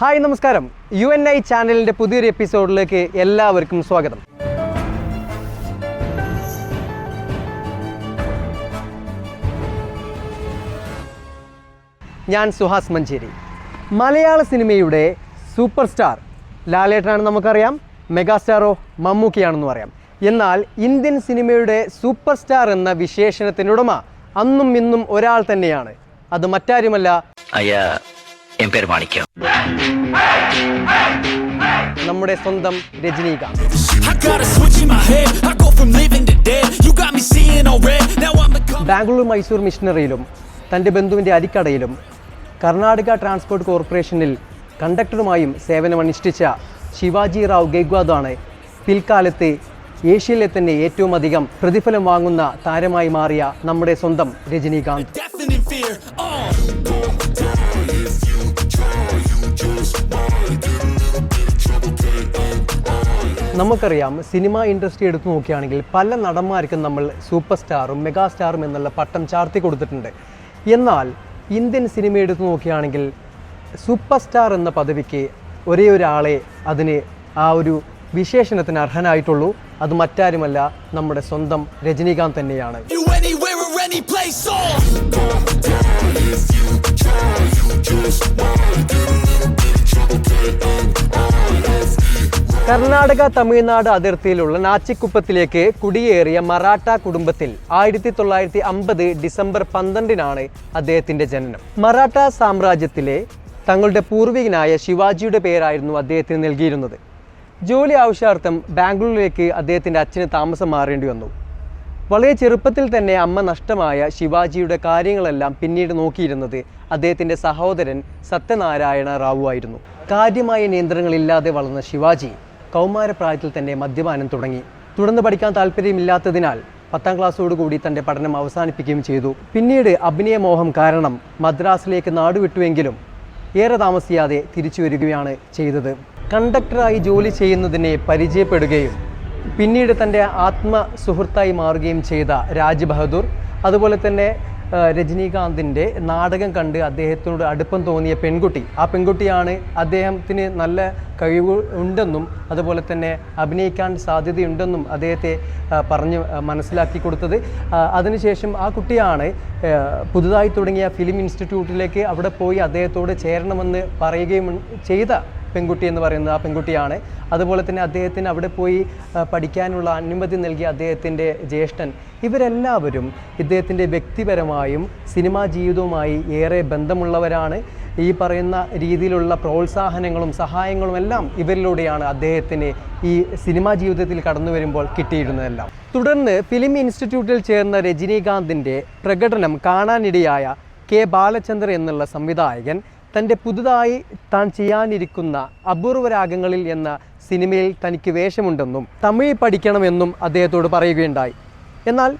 Hi നമസ്കാരം. U N I ചാനലിന്റെ പുതിയൊരു എപ്പിസോഡിലേക്ക് എല്ലാവർക്കും സ്വാഗതം. ഞാൻ സുഹാസ് മഞ്ചേരി. മലയാള സിനിമയുടെ സൂപ്പർ സ്റ്റാർ ലാലേട്ടനാണ് നമുക്കറിയാം മെഗാസ്റ്റാറോ മമ്മൂക്കിയാണെന്ന് പറയാം എന്നാൽ ഇന്ത്യൻ സിനിമയുടെ സൂപ്പർ സ്റ്റാർ എന്ന വിശേഷണത്തിനുടമ അന്നും ഇന്നും ഒരാൾ തന്നെയാണ്. അത് മറ്റാരുമല്ല എം പേര് മാണിക്യം. നമ്മുടെ സ്വന്തം രജനീകാന്ത്. ബാംഗ്ലൂർ മൈസൂർ മിഷനറിയിലും തന്റെ ബന്ധുവിന്റെ അരിക്കടയിലും കർണാടക ട്രാൻസ്പോർട്ട് കോർപ്പറേഷനിൽ കണ്ടക്ടറുമായും സേവനമനുഷ്ഠിച്ച ശിവാജി റാവു ഗെയ്ഗ്വാദാണ് ഏഷ്യയിലെ തന്നെ ഏറ്റവും അധികം പ്രതിഫലം വാങ്ങുന്ന താരമായി മാറിയ നമ്മുടെ സ്വന്തം രജനീകാന്ത്. നമുക്കറിയാം സിനിമ ഇൻഡസ്ട്രി എടുത്തു നോക്കുകയാണെങ്കിൽ പല നടന്മാർക്കും നമ്മൾ സൂപ്പർ സ്റ്റാറും മെഗാ സ്റ്റാറും എന്നുള്ള പട്ടം ചാർത്തി കൊടുത്തിട്ടുണ്ട്. എന്നാൽ ഇന്ത്യൻ സിനിമ എടുത്തു നോക്കുകയാണെങ്കിൽ സൂപ്പർ സ്റ്റാർ എന്ന പദവിക്ക് ഒരേ ഒരാളെ അതിന് ആ ഒരു വിശേഷണത്തിന് അർഹനായിട്ടുള്ളൂ. അത് മറ്റാരുമല്ല നമ്മുടെ സ്വന്തം രജനീകാന്ത് തന്നെയാണ്. കർണാടക തമിഴ്നാട് അതിർത്തിയിലുള്ള നാച്ചിക്കുപ്പത്തിലേക്ക് കുടിയേറിയ മറാഠ കുടുംബത്തിൽ ആയിരത്തി തൊള്ളായിരത്തി അമ്പത് ഡിസംബർ പന്ത്രണ്ടിനാണ് അദ്ദേഹത്തിന്റെ ജനനം. മറാഠ സാമ്രാജ്യത്തിലെ തങ്ങളുടെ പൂർവികനായ ശിവാജിയുടെ പേരായിരുന്നു അദ്ദേഹത്തിന് നൽകിയിരുന്നത്. ജോലി ആവശ്യാർത്ഥം ബാംഗ്ലൂരിലേക്ക് അദ്ദേഹത്തിന്റെ അച്ഛന് താമസം മാറേണ്ടി വന്നു. വളരെ ചെറുപ്പത്തിൽ തന്നെ അമ്മ നഷ്ടമായ ശിവാജിയുടെ കാര്യങ്ങളെല്ലാം പിന്നീട് നോക്കിയിരുന്നത് അദ്ദേഹത്തിന്റെ സഹോദരൻ സത്യനാരായണ റാവു ആയിരുന്നു. കാര്യമായ നിയന്ത്രണങ്ങളില്ലാതെ വളർന്ന ശിവാജി കൗമാരപ്രായത്തിൽ തന്നെ മദ്യപാനം തുടങ്ങി. തുടർന്ന് പഠിക്കാൻ താല്പര്യമില്ലാത്തതിനാൽ പത്താം ക്ലാസ്സോടുകൂടി തന്റെ പഠനം അവസാനിപ്പിക്കുകയും ചെയ്തു. പിന്നീട് അഭിനയമോഹം കാരണം മദ്രാസിലേക്ക് നാടുവിട്ടുവെങ്കിലും ഏറെ താമസിയാതെ തിരിച്ചു വരികയാണ് ചെയ്തത്. കണ്ടക്ടറായി ജോലി ചെയ്യുന്നതിനെ പരിചയപ്പെടുകയും പിന്നീട് തന്റെ ആത്മസുഹൃത്തായി മാറുകയും ചെയ്ത രാജ് ബഹദൂർ അതുപോലെ തന്നെ രജനീകാന്തിന്റെ നാടകം കണ്ട് അദ്ദേഹത്തിനോട് അടുപ്പം തോന്നിയ പെൺകുട്ടി. ആ പെൺകുട്ടിയാണ് അദ്ദേഹത്തിന് നല്ല കഴിവ് ഉണ്ടെന്നും അതുപോലെ തന്നെ അഭിനയിക്കാൻ സാധ്യതയുണ്ടെന്നും അദ്ദേഹത്തെ പറഞ്ഞ് മനസ്സിലാക്കി കൊടുത്തത്. അതിനുശേഷം ആ കുട്ടിയാണ് പുതുതായി തുടങ്ങിയ ഫിലിം ഇൻസ്റ്റിറ്റ്യൂട്ടിലേക്ക് അവിടെ പോയി അദ്ദേഹത്തോട് ചേരണമെന്ന് പറയുകയും ചെയ്ത പെൺകുട്ടി എന്ന് പറയുന്നത് ആ പെൺകുട്ടിയാണ്. അതുപോലെ തന്നെ അദ്ദേഹത്തിന് അവിടെ പോയി പഠിക്കാനുള്ള അനുമതി നൽകിയ അദ്ദേഹത്തിന്റെ ജ്യേഷ്ഠൻ. ഇവരെല്ലാവരും ഇദ്ദേഹത്തിന്റെ വ്യക്തിപരമായും സിനിമാ ജീവിതവുമായി ഏറെ ബന്ധമുള്ളവരാണ്. ഈ പറയുന്ന രീതിയിലുള്ള പ്രോത്സാഹനങ്ങളും സഹായങ്ങളും എല്ലാം ഇവരിലൂടെയാണ് അദ്ദേഹത്തിന് ഈ സിനിമാ ജീവിതത്തിൽ കടന്നു വരുമ്പോൾ കിട്ടിയിരുന്നതെല്ലാം. തുടർന്ന് ഫിലിം ഇൻസ്റ്റിറ്റ്യൂട്ടിൽ ചേർന്ന രജനീകാന്തിന്റെ പ്രകടനം കാണാനിടയായ കെ ബാലചന്ദ്രൻ എന്നുള്ള സംവിധായകൻ തന്റെ പുതുതായി താൻ ചെയ്യാനിരിക്കുന്ന അപൂർവ രാഗങ്ങളിൽ എന്ന സിനിമയിൽ തനിക്ക് വേഷമുണ്ടെന്നും തമിഴ് പഠിക്കണമെന്നും അദ്ദേഹത്തോട് പറയുകയുണ്ടായി. എന്നാൽ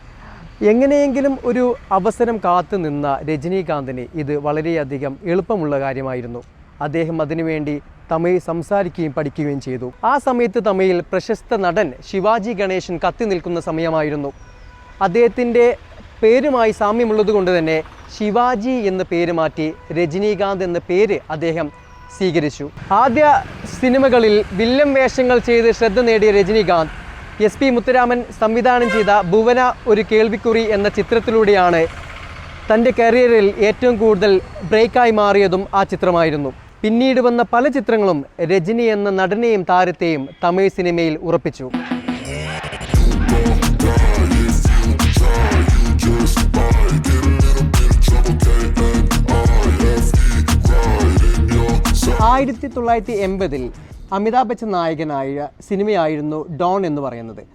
എങ്ങനെയെങ്കിലും ഒരു അവസരം കാത്തു നിന്ന രജനീകാന്തിന് ഇത് വളരെയധികം എളുപ്പമുള്ള കാര്യമായിരുന്നു. അദ്ദേഹം അതിനുവേണ്ടി തമിഴ് സംസാരിക്കുകയും പഠിക്കുകയും ചെയ്തു. ആ സമയത്ത് തമിഴിൽ പ്രശസ്ത നടൻ ശിവാജി ഗണേശൻ കത്തി നിൽക്കുന്ന സമയമായിരുന്നു. അദ്ദേഹത്തിന്റെ പേരുമായി സാമ്യമുള്ളത് കൊണ്ട് തന്നെ ശിവാജി എന്ന പേര് മാറ്റി രജനീകാന്ത് എന്ന പേര് അദ്ദേഹം സ്വീകരിച്ചു. ആദ്യ സിനിമകളിൽ വില്ലൻ വേഷങ്ങൾ ചെയ്ത് ശ്രദ്ധ നേടിയ രജനീകാന്ത് എസ് പി മുത്തുരാമൻ സംവിധാനം ചെയ്ത ഭുവന ഒരു കേൾവിക്കുറി എന്ന ചിത്രത്തിലൂടെയാണ് തന്റെ കരിയറിൽ ഏറ്റവും കൂടുതൽ ബ്രേക്കായി മാറിയതും ആ ചിത്രമായിരുന്നു. പിന്നീട് വന്ന പല ചിത്രങ്ങളും രജനി എന്ന നടനെയും താരത്തെയും തമിഴ് സിനിമയിൽ ഉറപ്പിച്ചു. ആയിരത്തി തൊള്ളായിരത്തി എൺപതിൽ അമിതാഭ് ബച്ചൻ നായകനായ സിനിമയായിരുന്നു ഡോൺ എന്ന് പറയുന്നത്.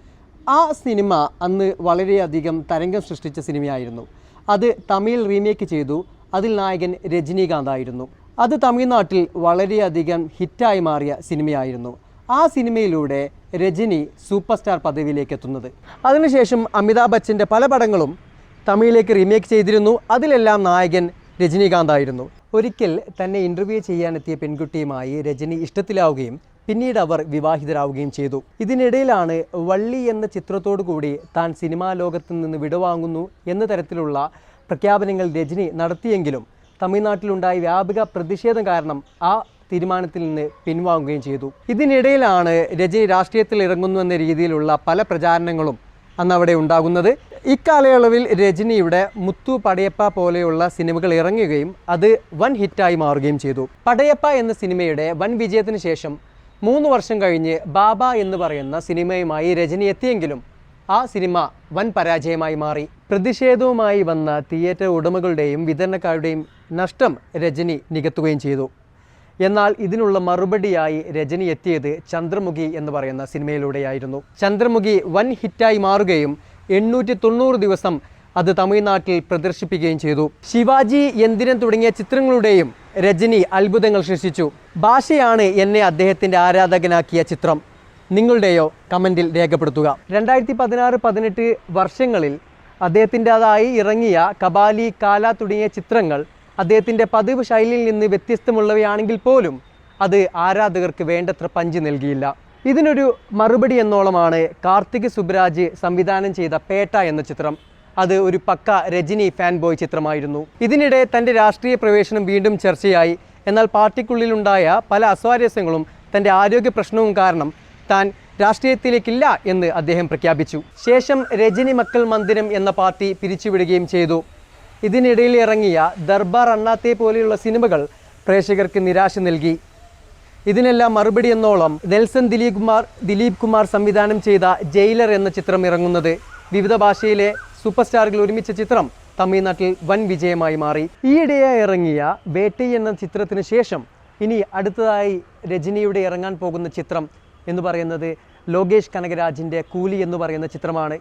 ആ സിനിമ അന്ന് വളരെയധികം തരംഗം സൃഷ്ടിച്ച സിനിമയായിരുന്നു. അത് തമിഴിൽ റീമേക്ക് ചെയ്തു. അതിൽ നായകൻ രജനീകാന്ത് ആയിരുന്നു. അത് തമിഴ്നാട്ടിൽ വളരെയധികം ഹിറ്റായി മാറിയ സിനിമയായിരുന്നു. ആ സിനിമയിലൂടെ രജനി സൂപ്പർ സ്റ്റാർ പദവിയിലേക്ക് എത്തുന്നത്. അതിനുശേഷം അമിതാഭ് ബച്ചന്റെ പല പടങ്ങളും തമിഴിലേക്ക് റീമേക്ക് ചെയ്തിരുന്നു. അതിലെല്ലാം നായകൻ രജനീകാന്ത് ആയിരുന്നു ഒരിക്കൽ തന്നെ ഇന്റർവ്യൂ ചെയ്യാനെത്തിയ പെൺകുട്ടിയുമായി രജനി ഇഷ്ടത്തിലാവുകയും പിന്നീട് അവർ വിവാഹിതരാവുകയും ചെയ്തു. ഇതിനിടയിലാണ് വള്ളി എന്ന ചിത്രത്തോടു കൂടി താൻ സിനിമാ ലോകത്ത് നിന്ന് വിടവാങ്ങുന്നു എന്ന തരത്തിലുള്ള പ്രഖ്യാപനങ്ങൾ രജനി നടത്തിയെങ്കിലും തമിഴ്നാട്ടിലുണ്ടായ വ്യാപക പ്രതിഷേധം കാരണം ആ തീരുമാനത്തിൽ നിന്ന് പിൻവാങ്ങുകയും ചെയ്തു. ഇതിനിടയിലാണ് രജനി രാഷ്ട്രീയത്തിൽ ഇറങ്ങുന്നു എന്ന രീതിയിലുള്ള പല പ്രചാരണങ്ങളും അന്ന് അവിടെ ഉണ്ടാകുന്നത്. ഇക്കാലയളവിൽ രജനിയുടെ മുത്തു പടയപ്പ പോലെയുള്ള സിനിമകൾ ഇറങ്ങുകയും അത് വൻ ഹിറ്റായി മാറുകയും ചെയ്തു. പടയപ്പ എന്ന സിനിമയുടെ വൻ വിജയത്തിന് ശേഷം മൂന്ന് വർഷം കഴിഞ്ഞ് ബാബ എന്ന് പറയുന്ന സിനിമയുമായി രജനി എത്തിയെങ്കിലും ആ സിനിമ വൻ പരാജയമായി മാറി. പ്രതിഷേധവുമായി വന്ന തിയേറ്റർ ഉടമകളുടെയും വിതരണക്കാരുടെയും നഷ്ടം രജനി നികത്തുകയും ചെയ്തു. എന്നാൽ ഇതിനുള്ള മറുപടിയായി രജനി എത്തിയത് ചന്ദ്രമുഖി എന്ന് പറയുന്ന സിനിമയിലൂടെയായിരുന്നു. ചന്ദ്രമുഖി വൻ ഹിറ്റായി മാറുകയും എണ്ണൂറ്റി തൊണ്ണൂറ് ദിവസം അത് തമിഴ്നാട്ടിൽ പ്രദർശിപ്പിക്കുകയും ചെയ്തു. ശിവാജി എന്തിനൻ തുടങ്ങിയ ചിത്രങ്ങളുടെയും രജനി അത്ഭുതങ്ങൾ സൃഷ്ടിച്ചു. ഭാഷയാണ് എന്നെ അദ്ദേഹത്തിന്റെ ആരാധകനാക്കിയ ചിത്രം. നിങ്ങളുടെയോ കമന്റിൽ രേഖപ്പെടുത്തുക. രണ്ടായിരത്തി പതിനാറ് പതിനെട്ട് വർഷങ്ങളിൽ അദ്ദേഹത്തിന്റെതായി ഇറങ്ങിയ കബാലി കാല തുടങ്ങിയ ചിത്രങ്ങൾ അദ്ദേഹത്തിന്റെ പതിവ് ശൈലിയിൽ നിന്ന് വ്യത്യസ്തമുള്ളവയാണെങ്കിൽ പോലും അത് ആരാധകർക്ക് വേണ്ടത്ര പഞ്ച് നൽകിയില്ല. ഇതിനൊരു മറുപടി എന്നോളമാണ് കാർത്തിക് സുബ്രാജ് സംവിധാനം ചെയ്ത പേട്ട എന്ന ചിത്രം. അത് ഒരു പക്ക രജനി ഫാൻ ബോയ് ചിത്രമായിരുന്നു. ഇതിനിടെ തന്റെ രാഷ്ട്രീയ പ്രവേശനം വീണ്ടും ചർച്ചയായി. എന്നാൽ പാർട്ടിക്കുള്ളിലുണ്ടായ പല അസ്വാരസ്യങ്ങളും തന്റെ ആരോഗ്യ പ്രശ്നവും കാരണം താൻ രാഷ്ട്രീയത്തിലേക്കില്ല എന്ന് അദ്ദേഹം പ്രഖ്യാപിച്ചു. ശേഷം രജനി മക്കൾ മന്ദിരം എന്ന പാർട്ടി പിരിച്ചുവിടുകയും ചെയ്തു. ഇതിനിടയിൽ ഇറങ്ങിയ ദർബാർ അണ്ണാത്തെ പോലെയുള്ള സിനിമകൾ പ്രേക്ഷകർക്ക് നിരാശ നൽകി. ഇതിനെല്ലാം മറുപടി എന്നോളം നെൽസൺ ദിലീപ് കുമാർ ദിലീപ് കുമാർ സംവിധാനം ചെയ്ത ജയിലർ എന്ന ചിത്രം ഇറങ്ങുന്നത്. വിവിധ ഭാഷയിലെ സൂപ്പർ സ്റ്റാറുകൾ ഒരുമിച്ച ചിത്രം തമിഴ്നാട്ടിൽ വൻ വിജയമായി മാറി. ഈയിടെയായി ഇറങ്ങിയ വേട്ടൈ എന്ന ചിത്രത്തിന് ശേഷം ഇനി അടുത്തതായി രജനിയുടെ ഇറങ്ങാൻ പോകുന്ന ചിത്രം എന്ന് പറയുന്നത് ലോകേഷ് കനകരാജിന്റെ കൂലി എന്ന് പറയുന്ന ചിത്രമാണ്.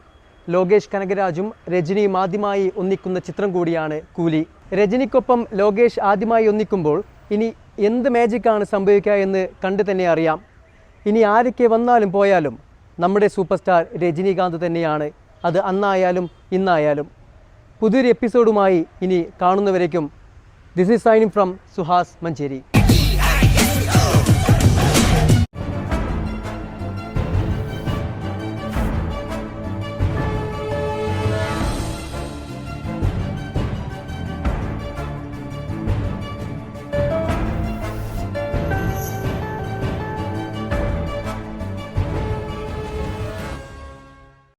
ലോകേഷ് കനകരാജും രജനിയും ആദ്യമായി ഒന്നിക്കുന്ന ചിത്രം കൂടിയാണ് കൂലി. രജനിക്കൊപ്പം ലോകേഷ് ആദ്യമായി ഒന്നിക്കുമ്പോൾ ഇനി എന്ത് മാജിക്കാണ് സംഭവിക്കുക എന്ന് കണ്ടു തന്നെ അറിയാം. ഇനി ആരൊക്കെ വന്നാലും പോയാലും നമ്മുടെ സൂപ്പർ സ്റ്റാർ രജനീകാന്ത് തന്നെയാണ്. അത് അന്നായാലും ഇന്നായാലും. പുതിയൊരു എപ്പിസോഡുമായി ഇനി കാണുന്നവരേക്കും. This is signing from Suhas Manjeri